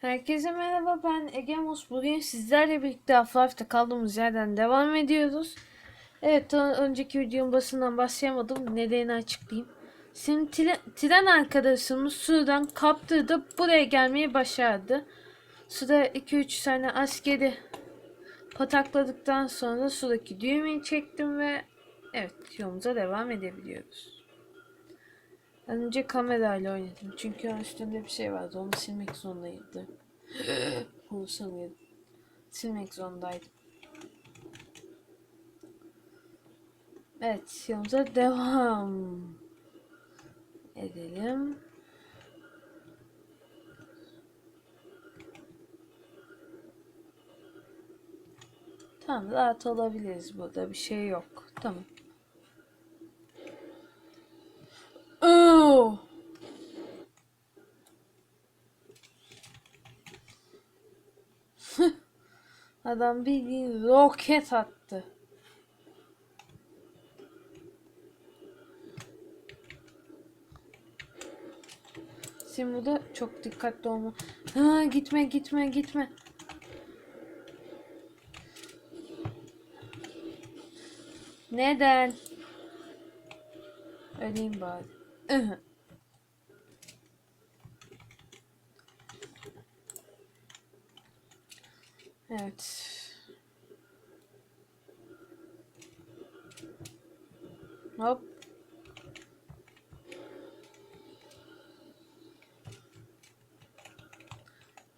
Herkese merhaba ben Egemos. Bugün sizlerle birlikte Half-Life'da kaldığımız yerden devam ediyoruz. Evet önceki videonun basından başlayamadım. Nedenini açıklayayım. Şimdi tren arkadaşımız sudan kaptırdı. Buraya gelmeyi başardı. Suda 2-3 tane askeri patakladıktan sonra sudaki düğmeyi çektim ve evet yolumuza devam edebiliyoruz. Önce kamerayla oynadım. Çünkü üstünde bir şey vardı. Onu silmek zorundaydım. Onu sanıyordum. Silmek zorundaydım. Evet, yolumuza devam edelim. Tamam, rahat olabiliriz. Burada bir şey yok. Tamam. Adam bildiğin roket attı. Şimdi burada çok dikkatli olma. Ha, gitme gitme gitme. Neden? Öleyim bari.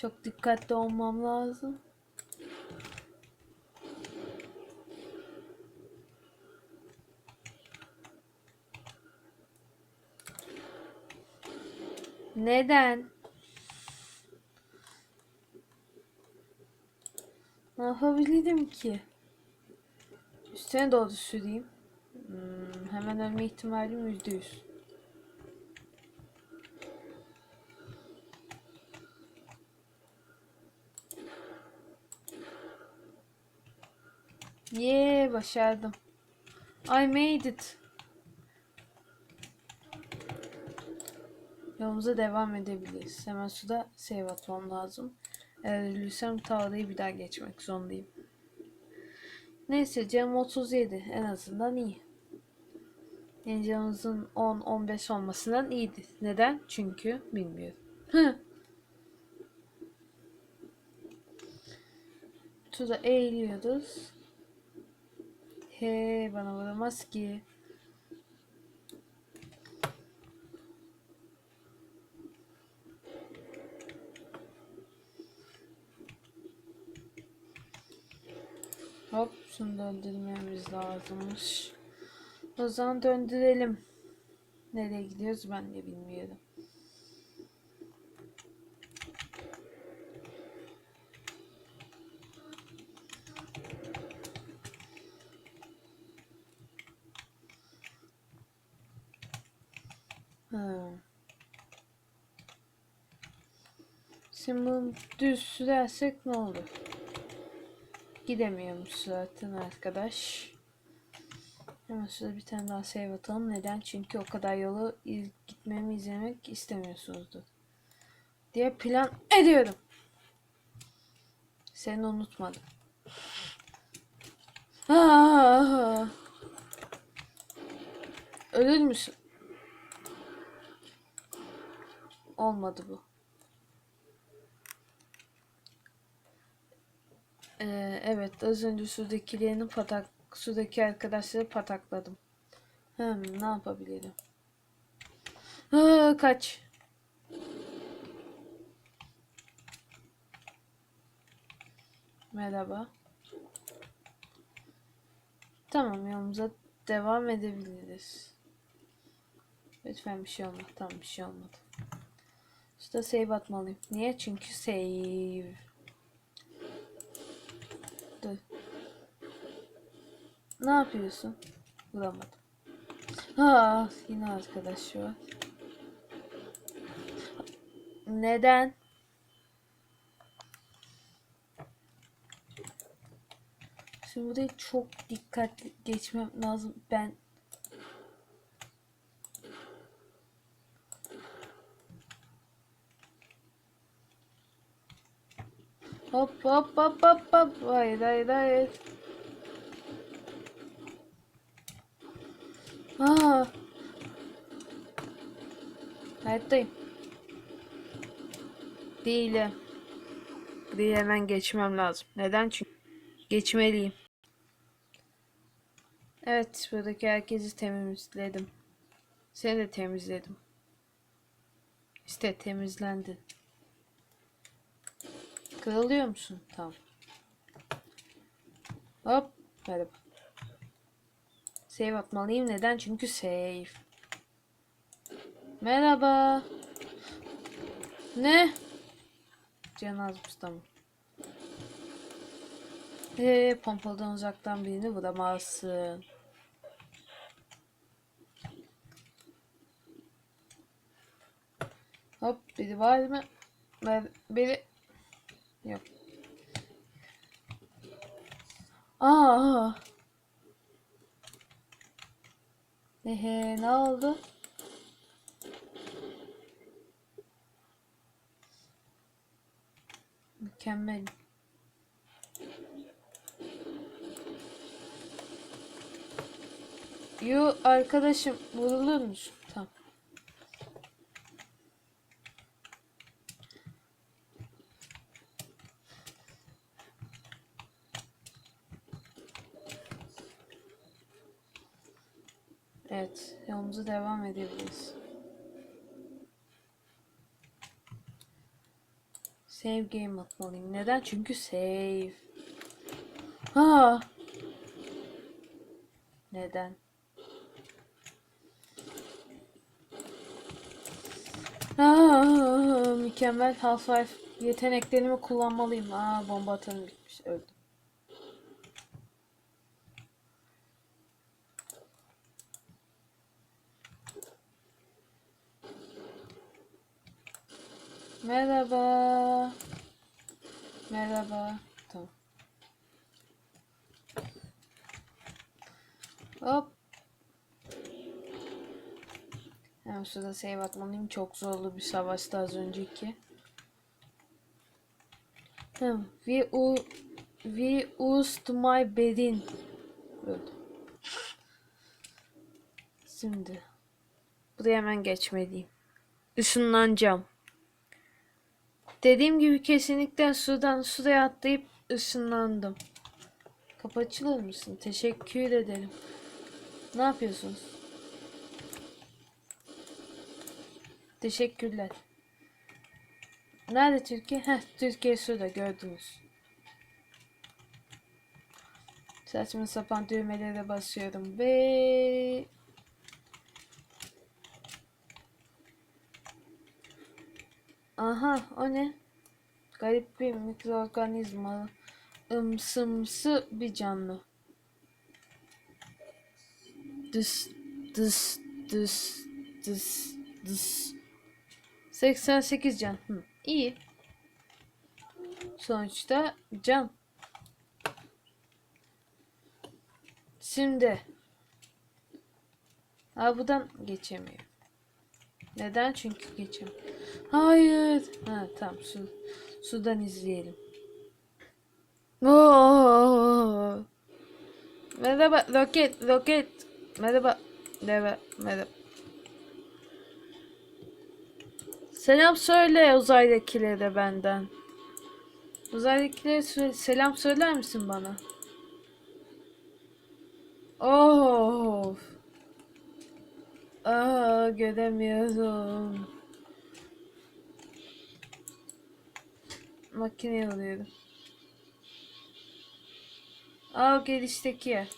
Çok dikkatli olmam lazım. Neden? Ne yapabilirim ki? Üstüne doğru süreyim. Hmm, hemen ölme ihtimalim %100. Yeah, başardım. I made it. Yolumuza devam edebiliriz. Hemen suda save atmam lazım. Eğer ölürsem tavlayı bir daha geçmek zorundayım. Neyse canım 37 en azından iyi. Yani canımızın 10-15 olmasından iyiydi. Neden? Çünkü bilmiyorum. Suda eğiliyoruz. He bana vuramaz ki. Hop şunu döndürmemiz lazımmış. O zaman döndürelim. Nereye gidiyoruz ben de bilmiyorum. Ha. Şimdi bunu düz sürersek ne olur? Gidemiyormuş zaten arkadaş. Hemen şurada bir tane daha save atalım. Neden? Çünkü o kadar yolu gitmemi izlemek istemiyorsunuzdur. Diye plan ediyorum. Seni unutmadım. Aa! Ölür müsün? Olmadı bu. Ee, evet az önce sudakilerini patak sudaki arkadaşları patakladım. Hmm, ne yapabilirim? Aa, kaç. Merhaba. Tamam yolumuza devam edebiliriz. Lütfen bir şey olmadı. Tamam bir şey olmadı. İşte save atmalıyım. Niye? Çünkü save. Dur. Ne yapıyorsun? Vuramadım. Ah yine arkadaş var. Neden? Şimdi burayı çok dikkatli geçmem lazım. Ben Hop hop hop hop. Hayır hayır hayır. Aa. Hayattayım. Değilim. Burayı hemen geçmem lazım. Neden? Çünkü geçmeliyim. Evet, buradaki herkesi temizledim. Seni de temizledim. İşte temizlendin. Kırılıyor musun? Tamam. Hop. Merhaba. Save atmalıyım. Neden? Çünkü save. Merhaba. Ne? Can azmış tamam. Ee, pompadan uzaktan birini vuramazsın. Hop biri var mı? Ben, biri yok. Aa. Ehe ne oldu? Mükemmel. Yo arkadaşım vurulur musun? Tamam. Evet, yolumuza devam edebiliriz. Save game atmalıyım. Neden? Çünkü save. Ha. Neden? Aa, mükemmel Half-Life yeteneklerimi kullanmalıyım. Aa, bomba atanım bitmiş. Öldüm. Merhaba. Merhaba. Tamam. Hop. Hem şurada save atmalıyım. Çok zorlu bir savaştı az önceki. Hem we, u, we used my bedin. Öldüm. Şimdi. Buraya hemen geçmeliyim. Işınlanacağım. Dediğim gibi kesinlikle sudan suya atlayıp ışınlandım. Kapı mısın? Teşekkür ederim. Ne yapıyorsunuz? Teşekkürler. Nerede Türkiye? Heh, Türkiye şurada gördünüz. Saçma sapan düğmelere basıyorum ve Aha o ne? Garip bir mikroorganizma. Imsımsı bir canlı. Dış dış dış dış dış. 88 can. Hı, iyi. Sonuçta can. Şimdi. Ha buradan geçemiyor. Neden? Çünkü geçem. Hayır. Ha tamam su, sudan izleyelim. Oo. Merhaba roket roket. Merhaba. Merhaba. Merhaba. Selam söyle uzaydakilere benden. Uzaydakilere selam söyler misin bana? Of. Aa göremiyorum. Makineye alıyorum. Aa gelişteki yer.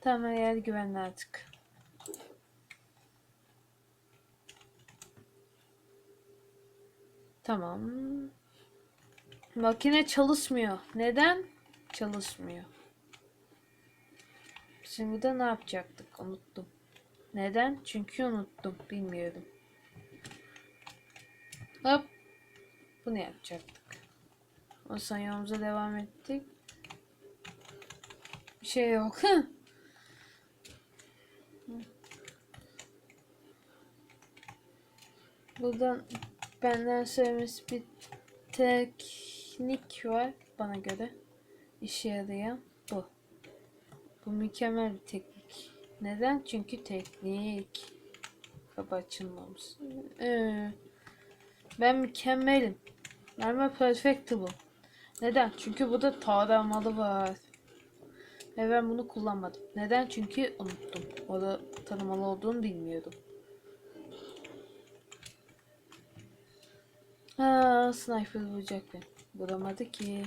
Tamam yer güvenli artık. Tamam. Makine çalışmıyor. Neden? Çalışmıyor. Şimdi de ne yapacaktık? Unuttum. Neden? Çünkü unuttum. Bilmiyorum. Hop. Bunu yapacaktık. O zaman yolumuza devam ettik. Bir şey yok. Buradan benden söylemesi bir teknik var bana göre. İşe yarayan bu. Bu mükemmel bir teknik. Neden? Çünkü teknik. Kapı açılmamış. Ee, ben mükemmelim. Ben perfect'ı bu. Neden? Çünkü burada taramalı var. Ve ben bunu kullanmadım. Neden? Çünkü unuttum. Orada tanımalı olduğunu bilmiyordum. Ha, sniper vuracak beni. Vuramadı ki.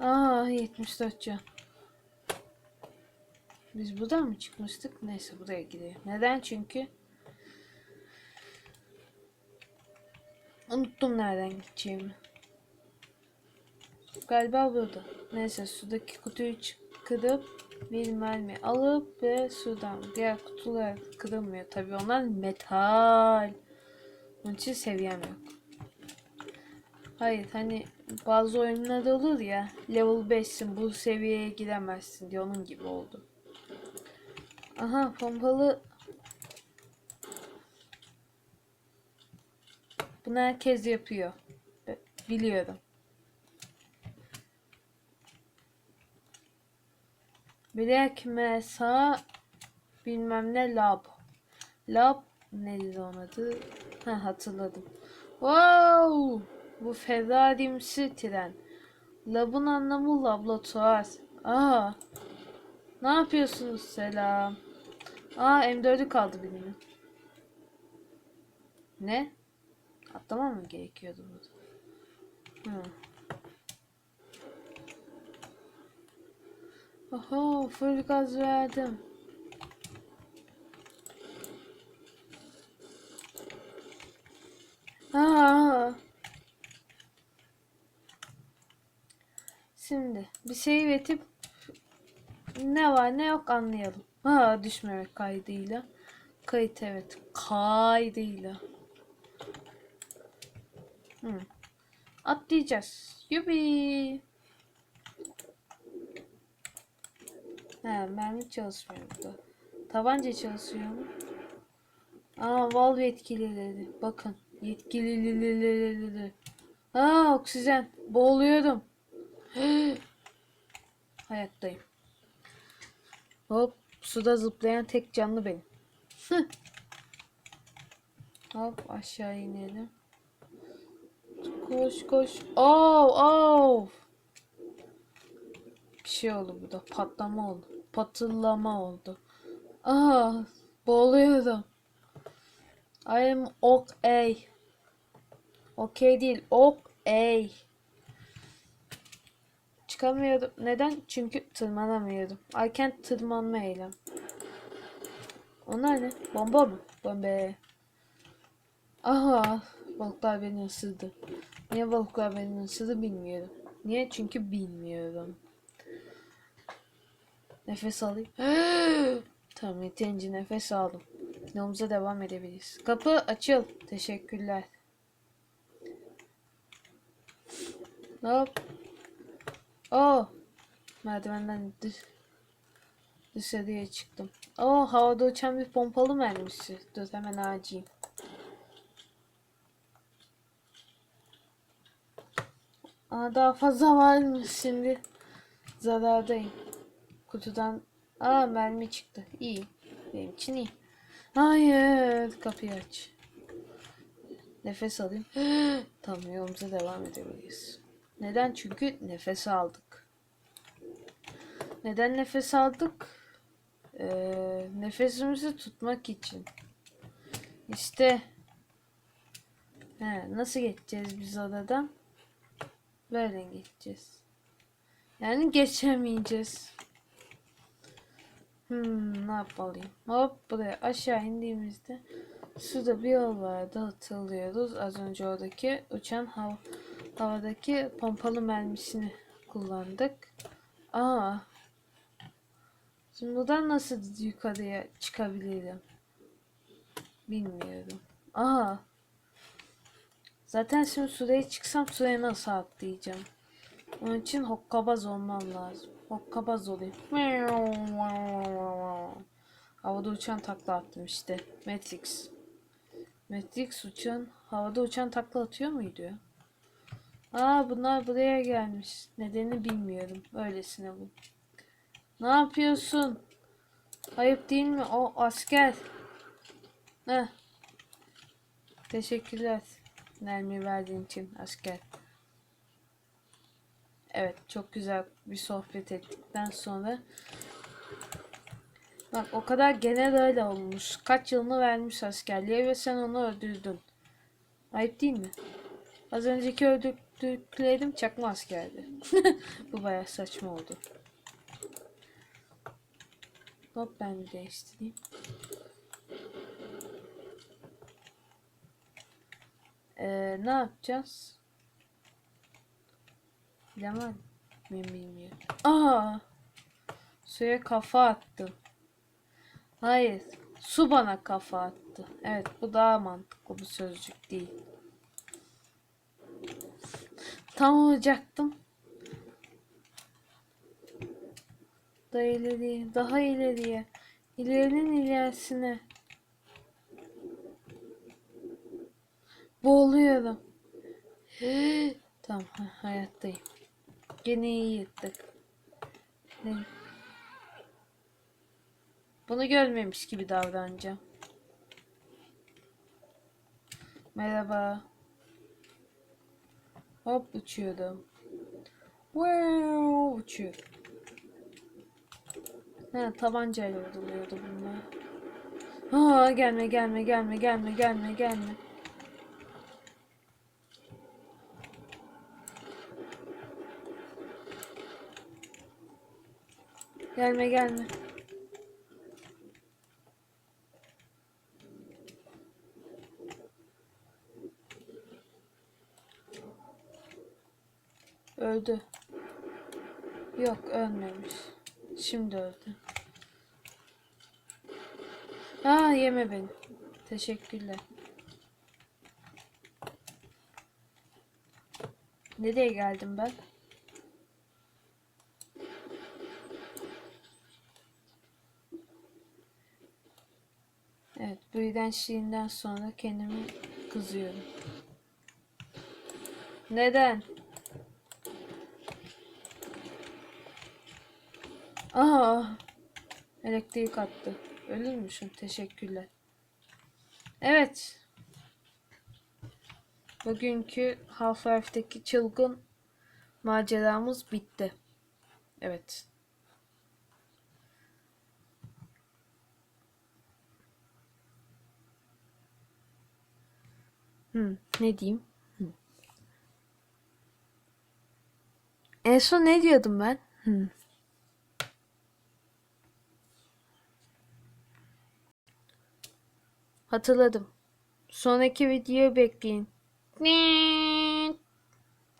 Aa 74 can. Biz buradan mı çıkmıştık? Neyse buraya gidelim. Neden? Çünkü unuttum nereden gideceğimi. Galiba burada. Neyse sudaki kutuyu çıkarıp bir mermi alıp ve sudan diğer kutular kırılmıyor. Tabii onlar metal. Onun için seviyem yok. Hayır hani bazı oyunlarda olur ya level 5'sin bu seviyeye giremezsin diye onun gibi oldu. Aha pompalı Bunu herkes yapıyor. Biliyorum. Black Mesa bilmem ne lab. Lab neydi onun adı? Ha hatırladım. Wow! Bu Ferrari'msi tren. Lab'ın anlamı laboratuvar. Aa! Ne yapıyorsunuz selam? Aa M4'ü kaldı birinin. Ne? Atlamam mı gerekiyordu burada? Hı. Oho full gaz verdim. Aa. Şimdi bir şey üretip ne var ne yok anlayalım. Ha düşmemek kaydıyla. Kayıt evet. Kaydıyla. Hı. Atlayacağız. Yubi. He mermi çalışmıyor burada. Tabanca çalışıyor mu? Aa valve yetkilileri. Bakın. Yetkilileri. Aa oksijen. Boğuluyorum. Hayattayım. Hop suda zıplayan tek canlı benim. Hop aşağı inelim. Koş koş. Oh oh. Bir şey oldu burada. Patlama oldu. Patırlama oldu. Aa boğuluyordum. I am okay. Okay değil. Okay. Çıkamıyordum. Neden? Çünkü tırmanamıyordum. I can't tırmanma eylem. Onlar ne? Bomba mı? Bomba. Aha. Balıklar beni ısırdı. Niye balıklar beni ısırdı bilmiyorum. Niye? Çünkü bilmiyorum. Nefes alayım. tamam yeterince nefes aldım. Yolumuza devam edebiliriz. Kapı açıl. Teşekkürler. Hop. Oh. Merdivenden dış dışarıya çıktım. Oh havada uçan bir pompalı mermisi. Dur hemen acıyım. Aa, daha fazla varmış şimdi. Zarardayım. Kutudan aa mermi çıktı. İyi. Benim için iyi. Hayır. Kapıyı aç. Nefes alayım. tamam yolumuza devam edebiliriz. Neden? Çünkü nefes aldık. Neden nefes aldık? Ee, nefesimizi tutmak için. İşte. He, nasıl geçeceğiz biz odadan? Böyle geçeceğiz. Yani geçemeyeceğiz. Hmm, ne yapmalıyım? Hop buraya aşağı indiğimizde suda bir yol vardı hatırlıyoruz. Az önce oradaki uçan hav havadaki pompalı mermisini kullandık. Aa. Şimdi buradan nasıl yukarıya çıkabilirim? Bilmiyorum. Aa. Zaten şimdi sudaya çıksam suya nasıl atlayacağım? Onun için hokkabaz olmam lazım. Hokkabaz olayım. Havada uçan takla attım işte. Matrix. Matrix uçan, havada uçan takla atıyor muydu ya? Aa bunlar buraya gelmiş. Nedeni bilmiyorum. Öylesine bu. Ne yapıyorsun? Ayıp değil mi? O asker. Heh. Teşekkürler. Mermi verdiğin için asker. Evet çok güzel bir sohbet ettikten sonra Bak o kadar genel öyle olmuş. Kaç yılını vermiş askerliğe ve sen onu öldürdün. Ayıp değil mi? Az önceki öldürdüklerim çakma askerdi. Bu bayağı saçma oldu. Hop ben de değiştireyim. Ee, ne yapacağız? Bilemem. Bilmiyorum. Aa! Suya kafa attım. Hayır. Su bana kafa attı. Evet bu daha mantıklı bu sözcük değil. Tam olacaktım. Daha ileriye, daha ileriye. İlerinin ilerisine. Boğuluyorum. tamam ha, hayattayım. Gene iyi yırttık. Bunu görmemiş gibi davranacağım. Merhaba. Hop uçuyordum. Wow, uçuyor. Ha tabancayla vuruluyordu bunlar. Aa gelme gelme gelme gelme gelme gelme. Gelme gelme. Öldü. Yok ölmemiş. Şimdi öldü. Aa yeme beni. Teşekkürler. Nereye geldim ben? Evet, bu iğrençliğinden sonra kendimi kızıyorum. Neden? Aa, elektrik attı. Ölürmüşüm. Teşekkürler. Evet. Bugünkü Half-Life'deki çılgın maceramız bitti. Evet. Hmm, ne diyeyim? Hmm. En son ne diyordum ben? Hmm. Hatırladım. Sonraki videoyu bekleyin. Ne?